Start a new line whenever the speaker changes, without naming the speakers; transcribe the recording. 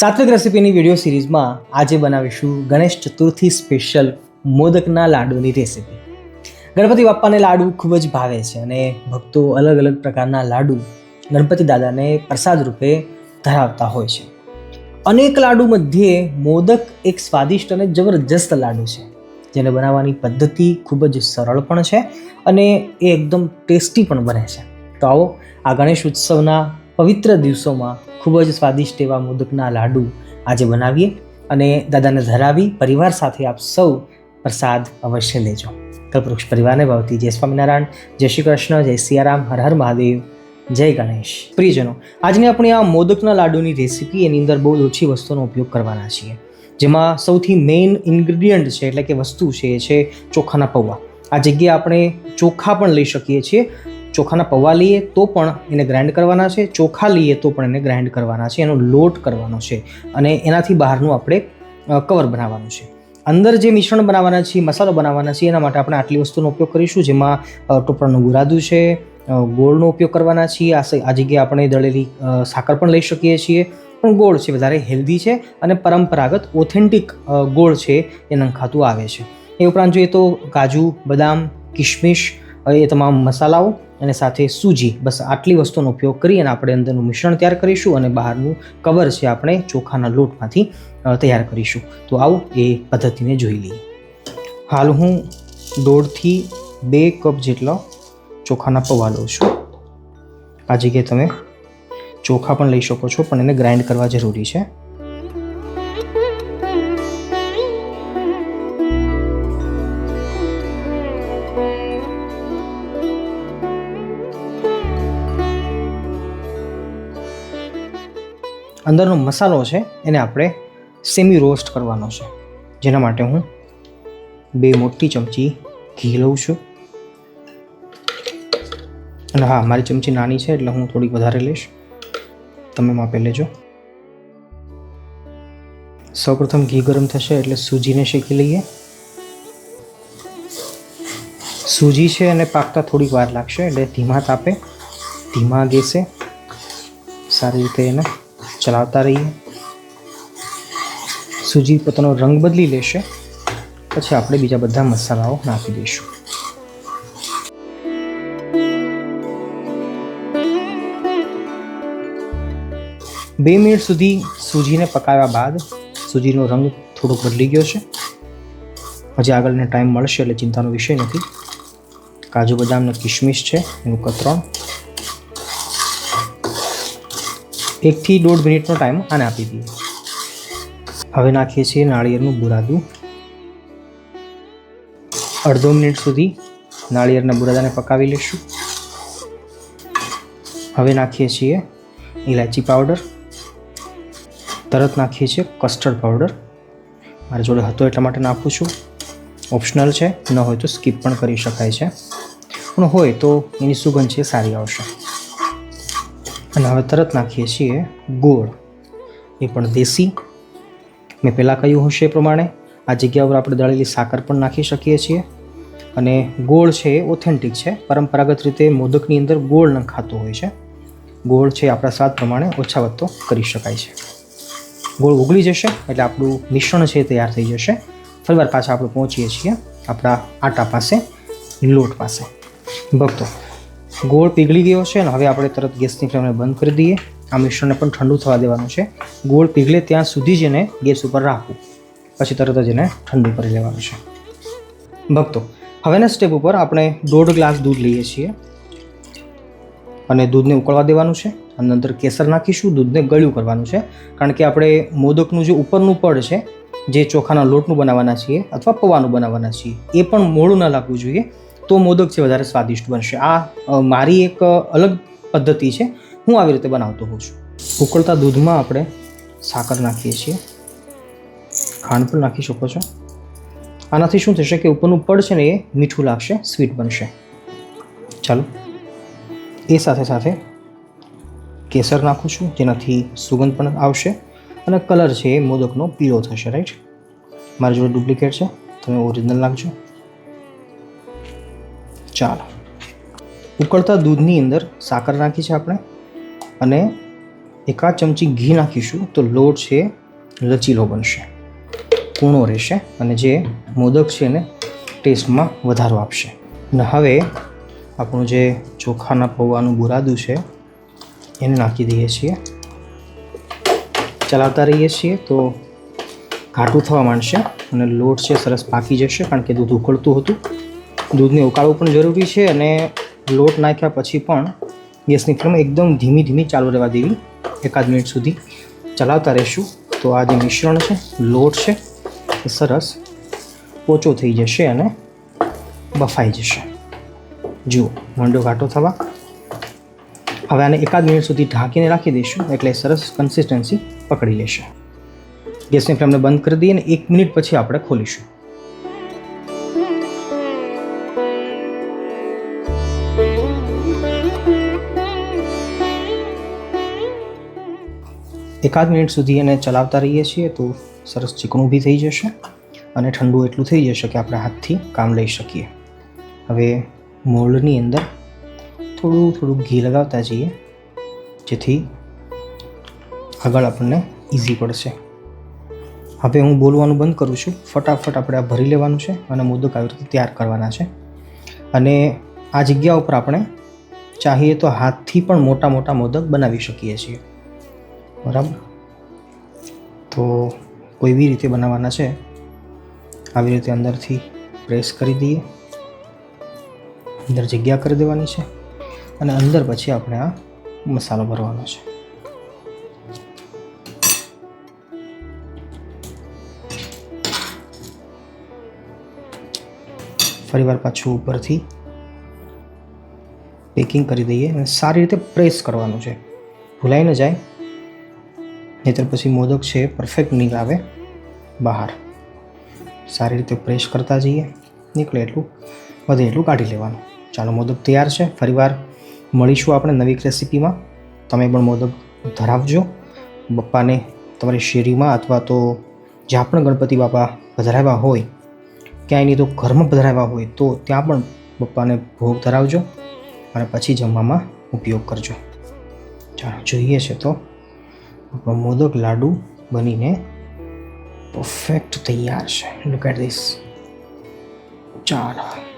સાત્વિક રેસિપીની video સિરીઝમાં આજે બનાવીશું ગણેશ ચતુર્થી સ્પેશિયલ મોદકના લાડુની રેસિપી ગણપતિ બાપ્પાને લાડુ ખૂબ જ ભાવે છે અને ભક્તો અલગ અલગ પ્રકારના લાડુ ગણપતિ દાદાને પ્રસાદ રૂપે ધરાવતા હોય છે. અનેક લાડુ મધ્યે મોદક એક સ્વાદિષ્ટ અને જબરજસ્ત લાડુ છે. જેને બનાવવાની પદ્ધતિ ખૂબ જ સરળ પણ છે અને એ એકદમ ટેસ્ટી પણ બને છે. તો આવો આ ગણેશ ઉત્સવના પવિત્ર દિવસોમાં ખૂબ જ સ્વાદિષ્ટ એવા મોદકના લાડુ આજે બનાવીએ અને દાદાને ધરાવી પરિવાર સાથે આપ સૌ પ્રસાદ અવશ્ય લેજો. કલ્પવૃક્ષ પરિવારને ભાવતી જય સ્વામિનારાયણ, જય શ્રી કૃષ્ણ, જય સિયારામ, હર હર મહાદેવ, જય ગણેશ. પ્રિયજનો, આજની આપણી આ મોદકના લાડુની રેસીપી એની અંદર બહુ ઓછી વસ્તુનો ઉપયોગ કરવાના છીએ. જેમાં સૌથી મેઇન ઇન્ગ્રીડિયન્ટ છે, એટલે કે વસ્તુ છે, એ છે ચોખાના પૌવા. આ જગ્યાએ આપણે ચોખા પણ લઈ શકીએ છીએ. ચોખાના પૌવા લઈએ તો પણ એને ગ્રાઇન્ડ કરવાના છે, ચોખા લઈએ તો પણ એને ગ્રાઇન્ડ કરવાના છે, એનો લોટ કરવાનો છે અને એનાથી બહારનું આપણે કવર બનાવવાનું છે. અંદર જે મિશ્રણ બનાવવાના છીએ મસાલો બનાવવાના છીએ એના માટે આપણે આટલી વસ્તુનો ઉપયોગ કરીશું, જેમાં ટોપરાનું ગુરાદું છે ગોળનો ઉપયોગ કરવાના છીએ, આ આ જગ્યાએ આપણે દળેલી સાકર પણ લઈ શકીએ છીએ, પણ ગોળ છે, વધારે હેલ્ધી છે અને પરંપરાગત ઓથેન્ટિક ગોળ છે, એ નંખાતું આવે છે. એ ઉપરાંત જોઈએ તો કાજુ, બદામ કિશમિશ એ તમામ મસાલાઓ અને સાથે સૂજી, બસ આટલી વસ્તુનો ઉપયોગ કરી અને આપણે અંદરનું મિશ્રણ તૈયાર કરીશું અને બહારનું કવર છે આપણે ચોખાના લોટમાંથી તૈયાર કરીશું. તો આવો એ પદ્ધતિને જોઈ લઈએ. હાલ હું દોઢથી બે કપ જેટલો ચોખાના પૌવા લઉં છું. આ જગ્યાએ તમે ચોખા પણ લઈ શકો છો, પણ એને ગ્રાઇન્ડ કરવા જરૂરી છે. અંદરનો મસાલો છે એને આપણે સેમી રોસ્ટ કરવાનો છે. જેના માટે હું બે મોટી ચમચી ઘી લઉં છું. અને હા, મારી ચમચી નાની છે એટલે હું થોડીક વધારે લઈશ. તમે માપે લેજો. સૌપ્રથમ ઘી ગરમ થશે એટલે સૂજીને શેકી લઈએ. સૂજી છે અને પાકતા થોડીક વાર લાગશે એટલે ધીમા તાપે, ધીમા ગેસે સારી રીતે એને ચલાવતા રહીએ. સૂજી પોતાનો રંગ બદલી લેશે. પછી આપણે બીજા બધા મસાલાઓ નાખી દઈશું. બે મિનિટ સુધી સૂજીને પકાવ્યા બાદ સૂજીનો રંગ થોડોક બદલી ગયો છે. હજી આગળને ટાઈમ મળશે એટલે ચિંતાનો વિષય નથી. કાજુ બદામ અને કિશમિશ છે, એનું કતરણ. એકથી દોઢ મિનિટનો ટાઈમ આને આપી દઈએ. હવે નાખીએ છીએ નાળિયેરનું બુરાદું. અડધો મિનિટ સુધી નાળિયેરના બુરાદાને પકાવી લઈશું હવે નાખીએ છીએ ઇલાયચી પાવડર. તરત નાખીએ છીએ કસ્ટર્ડ પાવડર. મારી જોડે હતો એટલા માટે નાખું છું. ઓપ્શનલ છે, ન હોય તો સ્કીપ પણ કરી શકાય છે. પણ હોય તો એની સુગંધ છે, સારી આવશે. અને હવે તરત નાખીએ છીએ ગોળ. એ પણ દેશી. મેં પહેલાં કહ્યું હશે એ પ્રમાણે. આ જગ્યા પર આપણે દળેલી સાકર પણ નાખી શકીએ છીએ. અને ગોળ છે એ ઓથેન્ટિક છે. પરંપરાગત રીતે મોદકની અંદર ગોળ નખાતો હોય છે. ગોળ છે આપણા સ્વાદ પ્રમાણે ઓછા વધતો કરી શકાય છે. ગોળ ઉગળી જશે એટલે આપણું મિશ્રણ છે તૈયાર થઈ જશે. ફરીવાર પાછા આપણે પહોંચીએ છીએ આપણા આટા પાસે, લોટ પાસે. ભક્તો ગોળ પીગળી ગયો છે અને હવે આપણે તરત ગેસની ફ્લેમને બંધ કરી દઈએ. આ મિશ્રણને પણ ઠંડુ થવા દેવાનું છે. ગોળ પીગળે ત્યાં સુધી જ એને ગેસ ઉપર રાખવું. પછી તરત જ એને ઠંડુ કરી લેવાનું છે. ભક્તો, હવેના સ્ટેપ ઉપર આપણે દોઢ ગ્લાસ દૂધ લઈએ છીએ. અને દૂધને ઉકળવા દેવાનું છે. અને અંદર કેસર નાખીશું, દૂધને ગળ્યું કરવાનું છે. કારણ કે આપણે મોદકનું જે ઉપરનું પડ છે, જે ચોખાના લોટનું બનાવવાના છીએ અથવા પૌવાનું બનાવવાના છીએ, એ પણ મોડું ન લાગવું જોઈએ. તો મોદક છે, વધારે સ્વાદિષ્ટ બનશે. આ મારી એક અલગ પદ્ધતિ છે. હું આવી રીતે બનાવતો હોઉં છું. ઉકળતા દૂધમાં આપણે સાકર નાખીએ છીએ. ખાંડ પણ નાખી શકો છો. આનાથી શું થશે કે ઉપરનું પડ છે ને એ મીઠું લાગશે, સ્વીટ બનશે. ચાલો. એ સાથે સાથે કેસર નાખું છું, જેનાથી સુગંધ પણ આવશે અને કલર છે એ મોદકનો પીળો થશે, રાઈટ? મારી જોડે ડુપ્લિકેટ છે. તમે ઓરિજિનલ નાખજો. ચાલો. ઉકળતા દૂધની અંદર સાકર નાખી છે આપણે અને એકાદ ચમચી ઘી નાખીશું તો લોટ છે, લચીલો બનશે. કૂણો રહેશે અને જે મોદક છે એને ટેસ્ટમાં વધારો આપશે. અને હવે આપણું જે ચોખાના પૌવાનું બુરાદું છે, એને નાખી દઈએ છીએ. ચલાવતા રહીએ છીએ તો ઘાટું થવા માંડશે અને લોટ છે, સરસ પાકી જશે કારણ કે દૂધ ઉકળતું હતું. દૂધને ઉકાળવું પણ જરૂરી છે અને લોટ નાખ્યા પછી પણ ગેસની ફ્લેમ એકદમ ધીમી ધીમી ચાલુ રહેવા દેવી. એકાદ મિનિટ સુધી ચલાવતા રહીશું. તો આ જે મિશ્રણ છે, લોટ છે, એ સરસ પોચો થઈ જશે અને બફાઈ જશે. જુઓ મંડો ઘાટો થવા. હવે આને એકાદ મિનિટ સુધી ઢાંકીને રાખી દઈશું, એટલે સરસ કન્સિસ્ટન્સી પકડી લેશે. ગેસની ફ્લેમને બંધ કરી દઈએ અને એક મિનિટ પછી આપણે ખોલીશું. એકાદ મિનિટ સુધી એને ચલાવતા રહીએ છીએ તો સરસ ચીકણું બી થઈ જશે અને ઠંડુ એટલું થઈ જશે કે આપણે હાથથી કામ લઈ શકીએ. હવે મોલ્ડની અંદર થોડું થોડું ઘી લગાવતા જઈએ, જેથી આગળ આપણને ઇઝી પડશે. હવે હું બોલવાનું બંધ કરું છું. ફટાફટ આપણે આ ભરી લેવાનું છે અને મોદક આવી રીતે તૈયાર કરવાના છે. અને આ જગ્યા ઉપર આપણે ચાહીએ તો હાથથી પણ મોટા મોટા મોદક બનાવી શકીએ છીએ. બરાબર? તો કોઈ બી રીતે બનાવવાના છે, આવી રીતે અંદરથી પ્રેસ કરી દઈએ. અંદર જગ્યા કરી દેવાની છે અને અંદર પછી આપણે આ મસાલો ભરવાનો છે. ફરીવાર પાછું ઉપરથી પેકિંગ કરી દઈએ અને સારી રીતે પ્રેસ કરવાનું છે. ભૂલાઈ ન જાય. નહીતર પછી મોદક છે પરફેક્ટ નહીં આવે બહાર. સારી રીતે પ્રેસ કરતા જઈએ. નીકળે એટલું. વધે એટલું કાઢી લેવાનું. ચાલો, મોદક તૈયાર છે. ફરીવાર મળીશું આપણે નવી રેસીપીમાં. તમે પણ મોદક ધરાવજો. બપ્પાને તમારી શેરીમાં અથવા તો જ્યાં પણ ગણપતિ બાપા પધરાવ્યા હોય, ક્યાંય નહીં તો ઘરમાં પધરાવ્યા હોય, તો ત્યાં પણ બપ્પાને ભોગ ધરાવજો અને પછી જમવામાં ઉપયોગ કરજો. ચાલો, જોઈએ છે તો. મોદક લાડુ બનીને પરફેક્ટ તૈયાર છે. લુક એટ ધીસ ચાલો.